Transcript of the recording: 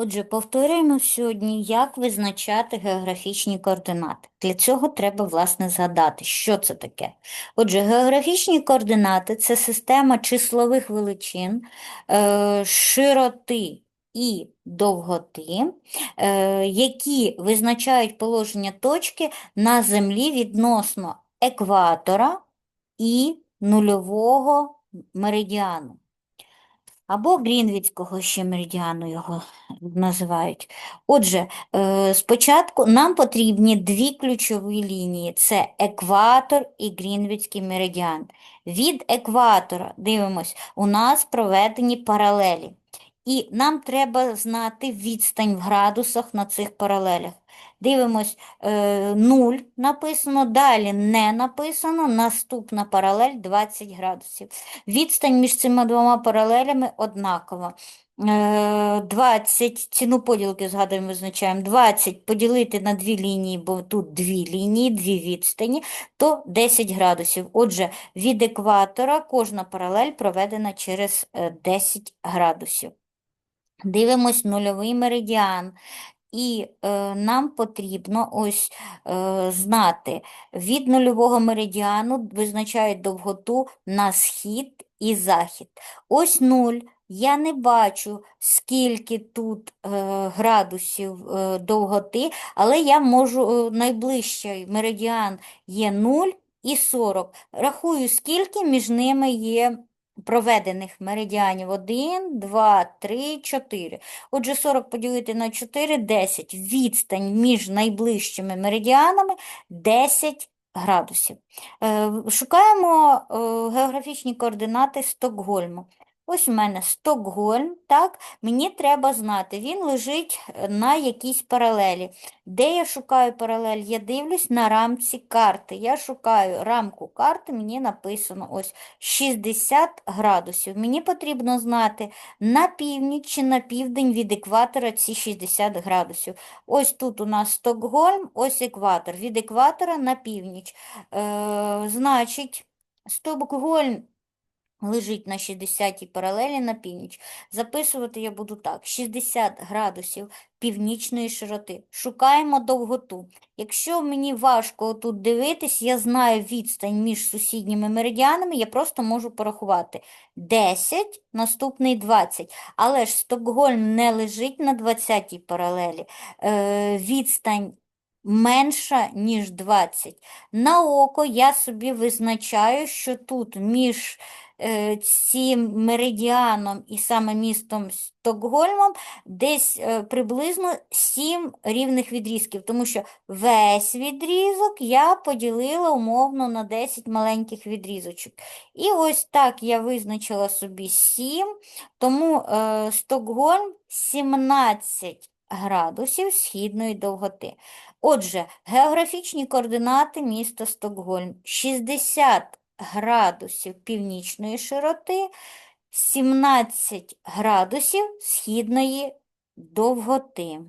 Отже, повторюємо сьогодні, як визначати географічні координати. Для цього треба, власне, згадати, що це таке. Отже, географічні координати це система числових величин, е, широти і довготи, е, які визначають положення точки на землі відносно екватора і нульового меридіану. Або Грінвіцького ще меридіану його називають. Отже, е, спочатку нам потрібні дві ключові лінії: це екватор і Грінвіцький меридіан. Від екватора, дивимось, у нас проведені паралелі. І нам треба знати відстань в градусах на цих паралелях. Дивимось, е, 0 написано, далі не написано, наступна паралель 20 градусів. Відстань між цими двома паралелями однакова. Е, 20, ціну поділки, згадуємо, визначаємо, 20 поділити на дві лінії, бо тут дві лінії, дві відстані, то 10 градусів. Отже, від екватора кожна паралель проведена через е, 10 градусів. Дивимось нульовий меридіан. І е, нам потрібно ось е, знати, від нульового меридіану визначають довготу на схід і захід. Ось нуль. Я не бачу, скільки тут е, градусів е, довготи, але я можу, е, найближчий меридіан є 0 і 40. Рахую, скільки між ними є проведених меридіанів. 1, 2, 3, 4. Отже, 40 поділити на 4 – 10. Відстань між найближчими меридіанами 10 градусів. Е, Шукаємо е, географічні координати Стокгольму. Ось у мене Стокгольм, так, мені треба знати, він лежить е, на якійсь паралелі. Де я шукаю паралель? Я дивлюсь на рамці карти. Я шукаю рамку карти, мені написано ось 60 градусів. Мені потрібно знати на північ чи на південь від екватора ці 60 градусів. Ось тут у нас Стокгольм, ось екватор. Від екватора на північ. Е, значить, Стокгольм лежить на 60-й паралелі на північ. Записувати я буду так: 60 градусів північної широти. Шукаємо довготу. Якщо мені важко тут дивитись, я знаю відстань між сусідніми меридіанами, я просто можу порахувати 10, наступний 20. Але ж Стокгольм не лежить на 20-й паралелі. Е, відстань менша, ніж 20. На око я собі визначаю, що тут між е, цим меридіаном і саме містом Стокгольмом десь е, приблизно 7 рівних відрізків, тому що весь відрізок я поділила умовно на 10 маленьких відрізочок. І ось так я визначила собі 7, тому е, Стокгольм 17 градусів східної довготи. Отже, географічні координати міста Стокгольм 60 градусів північної широти, 17 градусів східної довготи.